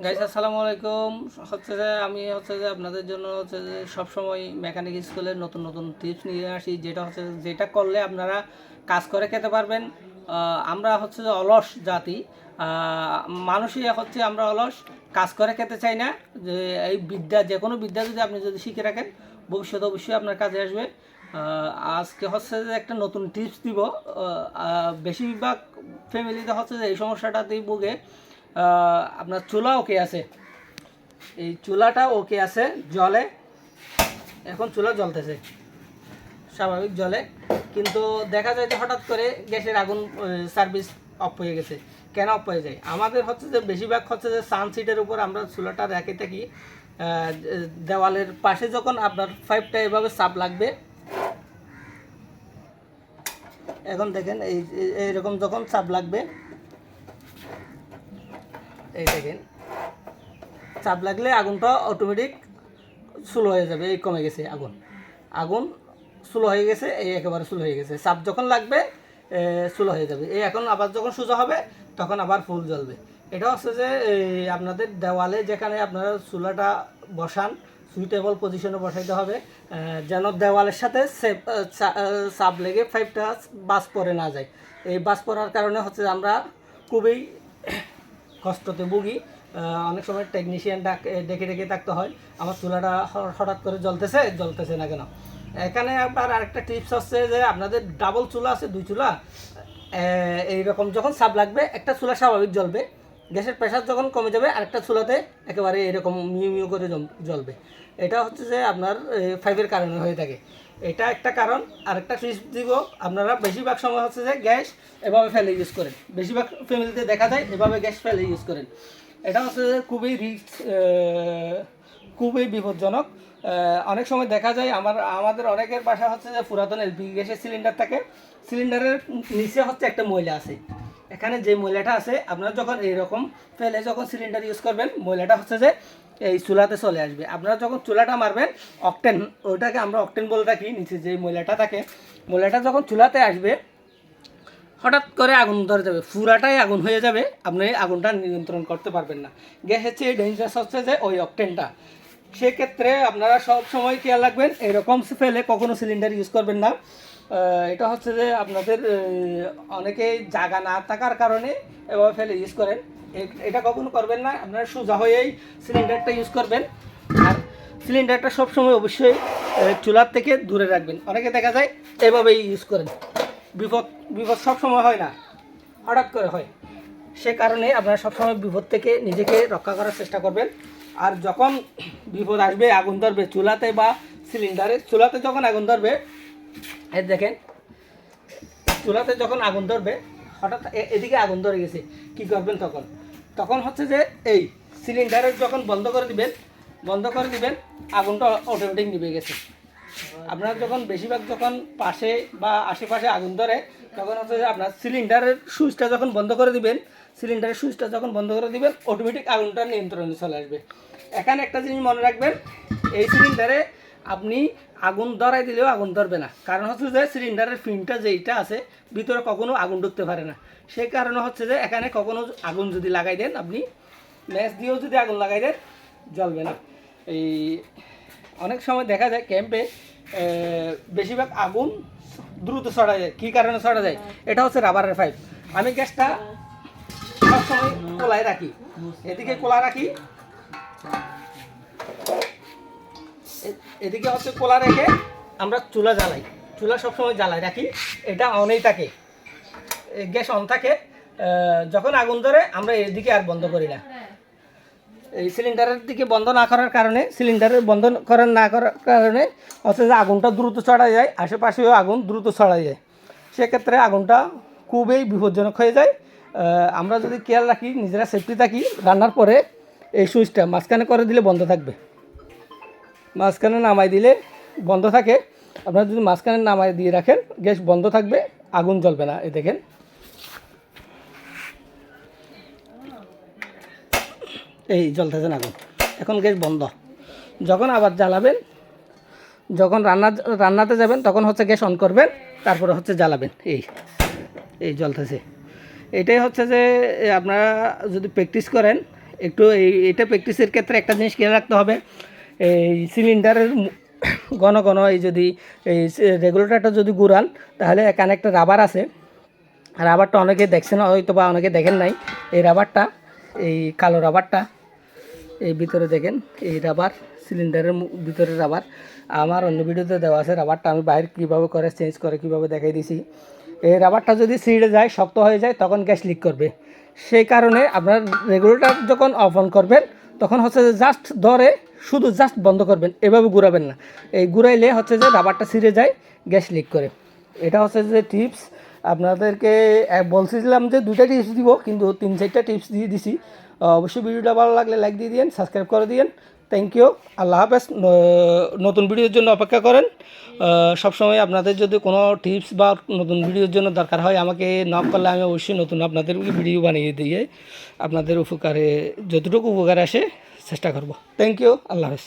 Guys আসসালামু আলাইকুম। হচ্ছে যে আমি হচ্ছে যে আপনাদের জন্য হচ্ছে যে সবসময় মেকানিক স্কুলের নতুন নতুন টিপস নিয়ে আসি, যেটা হচ্ছে যেটা করলে আপনারা কাজ করে খেতে পারবেন। আমরা হচ্ছে যে অলস জাতি। মানুষই হচ্ছে আমরা অলস, কাজ করে খেতে চাই না। যে এই বিদ্যা, যে কোনো বিদ্যা যদি আপনি যদি শিখে রাখেন, ভবিষ্যতে অবশ্যই আপনার কাজে আসবে। আজকে হচ্ছে যে একটা নতুন টিপস দিব। বেশিরভাগ ফ্যামিলিতে হচ্ছে যে এই সমস্যাটাতেই ভুগে। আপনার চুলা ওকে আছে। এই চুলাটা ওকে আছে জলে। এখন চুলা জ্বলতেছে, স্বাভাবিক জলে। কিন্তু দেখা যায় যে হঠাৎ করে গ্যাসের আগুন সার্ভিস অফ হয়ে গেছে। কেন অফ হয়ে যায়? আমাদের হচ্ছে যে বেশিরভাগ হচ্ছে যে সানসিটের উপর আমরা চুলাটা রেখে থাকি। দেওয়ালের পাশে যখন আপনার পাইপটা এভাবে চাপ লাগবে। এখন দেখেন এই, এই- এইরকম যখন চাপ লাগবে এই দেখেন। চাপ লাগলে আগুনটা অটোমেটিক স্লো হয়ে যাবে, এই কমে গেছে আগুন। আগুন স্লো হয়ে গেছে, এই একেবারে স্লো হয়ে গেছে। চাপ যখন লাগবে স্লো হয়ে যাবে। এই এখন আবার যখন সোজা হবে, তখন আবার ফুল জ্বলবে। এটা হচ্ছে যে আপনাদের দেওয়ালে যেখানে আপনারা চুলাটা বসান সুইটেবল পজিশনে বসাইতে হবে যেন দেওয়ালের সাথে চাপ লেগে পাইপটা বাস পরে না যায়। এই বাস পড়ার কারণে হচ্ছে আমরা খুবই কষ্টতে ভুগি অনেক সময় টেকনিশিয়ান ডাক ডেকে ডেকে থাকতে হয়। আমার চুলাটা হঠাৎ করে জ্বলতেছে জ্বলতেছে না কেন? এখানে আবার আরেকটা টিপস হচ্ছে যে, আপনাদের ডাবল চুলা আছে, দুই চুলা এইরকম যখন সাপ লাগবে, একটা চুলা স্বাভাবিক জ্বলবে। গ্যাসের প্রেশার যখন কমে যাবে, আরেকটা চুলাতে একেবারে এরকম মিউ মিউ করে জ্বলবে। এটা হচ্ছে যে আপনার ফাইভের কারণে হয়ে থাকে। এটা একটা কারণ, আরেকটা টিপস দিব। আপনারা বেশিরভাগ সময় হচ্ছে যে গ্যাস এভাবে ফেলে ইউজ করেন। বেশিরভাগ ফ্যামিলিতে দেখা যায় এভাবে গ্যাস ফেলে ইউজ করেন। এটা হচ্ছে যে খুবই রিস্ক খুবই বিপজ্জনক। অনেক সময় দেখা যায় আমার, আমাদের অনেকের বাসা হচ্ছে যে পুরাতন এলপি গ্যাসের সিলিন্ডার থাকে। সিলিন্ডারের নিচে হচ্ছে একটা ময়লা আছে। এখানে যে ময়লাটা আছে, আপনারা যখন এইরকম ফেলে যখন সিলিন্ডার ইউজ করবেন, ময়লাটা হচ্ছে যে এই চুলাতে চলে আসবে। আপনারা যখন চুলাটা মারবেন অকটেন ওইটাকে আমরা অকটেন বলে থাকি, নিচে যে ময়লাটা থাকে, ময়লাটা যখন চুলাতে আসবে, হঠাৎ করে আগুন ধরে যাবে ফুরাটাই আগুন হয়ে যাবে, আপনি আগুনটা নিয়ন্ত্রণ করতে পারবেন না। গ্যাসের চেয়ে ডেঞ্জারাস হচ্ছে যে ওই অকটেনটা সেক্ষেত্রে আপনারা সব সময় খেয়াল রাখবেন, এরকম ফেলে কখনো সিলিন্ডার ইউজ করবেন না। এটা হচ্ছে যে আপনাদের অনেকে জায়গা না থাকার কারণে এভাবে ফেলে ইউজ করেন। এটা কখনো করবেন না, আপনারা সোজা হয়েই সিলিন্ডারটা ইউজ করবেন। আর সিলিন্ডারটা সবসময় অবশ্যই চুলার থেকে দূরে রাখবেন। অনেকে দেখা যায় এভাবেই ইউজ করেন। বিপদ বিপদ সবসময় হয় না, হঠাৎ করে হয়। সে কারণে আপনারা সবসময় বিপদ থেকে নিজেকে রক্ষা করার চেষ্টা করবেন। আর যখন বিপদ আসবে, আগুন ধরবে চুলাতে বা সিলিন্ডারে চুলাতে যখন আগুন ধরবে এই দেখেন, চুলাতে যখন আগুন ধরবে, হঠাৎ এদিকে আগুন ধরে গেছে। কি করবেন তখন? তখন হচ্ছে যে এই সিলিন্ডারের যখন বন্ধ করে দিবেন, বন্ধ করে দিবেন, আগুনটা অটোমেটিক নিভে গেছে। আপনার যখন বেশিরভাগ যখন পাশে বা আশেপাশে আগুন ধরে, তখন হচ্ছে যে আপনার সিলিন্ডারের সুইচটা যখন বন্ধ করে দিবেন সিলিন্ডারের সুইচটা যখন বন্ধ করে দিবেন অটোমেটিক আগুনটা নিয়ন্ত্রণে চলে আসবে। এখানে একটা জিনিস মনে রাখবেন, এই সিলিন্ডারে আপনি আগুন ধরাই দিলেও আগুন ধরবে না। কারণ হচ্ছে যে সিলিন্ডারের ফিনটা যেইটা আছে, ভিতরে কখনো আগুন ঢুকতে পারে না। সেই কারণে হচ্ছে যে এখানে কখনো আগুন যদি লাগাই দেন আপনি, ম্যাচ দিয়েও যদি আগুন লাগাই দেন, জ্বলবে না। এই অনেক সময় দেখা যায় ক্যাম্পে বেশিরভাগ আগুন দ্রুত ছড়া যায়। কী কারণে ছড়া যায়? এটা হচ্ছে রাবারের পাইপ। আমি গ্যাসটা সবসময় কোলায় রাখি। এদিকে কোলা রাখি। এদিকে হচ্ছে কোলা রেখে আমরা চুলা জ্বালাই। চুলা সবসময় জ্বালাই, রাখি। এটা অনেই থাকে। গ্যাস অন থাকে যখন আগুন ধরে, আমরা এদিকে আর বন্ধ করি না। এই সিলিন্ডারের দিকে বন্ধ না করার কারণে, সিলিন্ডারের বন্ধ করার না করার কারণে হচ্ছে যে আগুনটা দ্রুত ছড়া যায়, আশেপাশেও আগুন দ্রুত ছড়া যায়। সেক্ষেত্রে আগুনটা খুবই বিপজ্জনক হয়ে যায়। আমরা যদি খেয়াল রাখি, নিজেরা সেফটি থাকি, রান্নার পরে এই সুইচটা মাঝখানে করে দিলে বন্ধ থাকবে। মাঝখানে নামাই দিলে বন্ধ থাকে। আপনারা যদি মাঝখানে নামাই দিয়ে রাখেন, গ্যাস বন্ধ থাকবে, আগুন জ্বলবে না, এই দেখেন। এই জ্বলতেছে না আগুন। এখন গ্যাস বন্ধ। যখন আবার জ্বালাবেন, যখন রান্না, রান্নাতে যাবেন, তখন হচ্ছে গ্যাস অন করবেন, তারপরে হচ্ছে জ্বালাবেন। এই এই জ্বলতেছে। এটাই হচ্ছে যে, আপনারা যদি প্র্যাকটিস করেন, একটু এই, এটা প্র্যাকটিসের ক্ষেত্রে একটা জিনিস খেয়াল রাখতে হবে। এই সিলিন্ডারের ঘন ঘন এই যদি এই রেগুলেটরটা যদি ঘুরান, তাহলে এখানে একটা রাবার আছে। রাবারটা অনেকে দেখছেন হয়তো বা অনেকে দেখেন নাই। এই রাবারটা এই কালো রাবারটা এই ভিতরে দেখেন, এই রাবার সিলিন্ডারের ভিতরে রাবার আমার অন্য ভিডিওতে দেওয়া আছে রাবারটা আমি বাইরে কীভাবে করে চেঞ্জ করে কীভাবে দেখাই দিছি। এই রাবারটা যদি ছিঁড়ে যায়, শক্ত হয়ে যায়, তখন গ্যাস লিক করবে। সেই কারণে আপনার রেগুলেটর যখন অফ অন করবেন তখন হচ্ছে যে জাস্ট ধরে, শুধু জাস্ট বন্ধ করবেন, এভাবে ঘুরাবেন না। এই ঘুরাইলে হচ্ছে যে রাবারটা ছিঁড়ে যায় গ্যাস লিক করে। এটা হচ্ছে যে টিপস আপনাদেরকে বলছিলাম যে দুটা টিপস দিব, কিন্তু তিন চারটা টিপস দিয়ে দিছি। অবশ্যই ভিডিওটা ভালো লাগলে লাইক দিয়ে দিন সাবস্ক্রাইব করে দিন থ্যাংক ইউ আল্লাহ হাফেজ। নতুন ভিডিওর জন্য অপেক্ষা করেন। সব সবসময় আপনাদের যদি কোনো টিপস বা নতুন ভিডিওর জন্য দরকার হয়, আমাকে নক করলে আমি অবশ্যই নতুন আপনাদের ভিডিও বানিয়ে দিয়ে আপনাদের উপকারে, যতটুকু উপকার আসে, চেষ্টা করব। থ্যাংক ইউ আল্লাহ হাফেজ।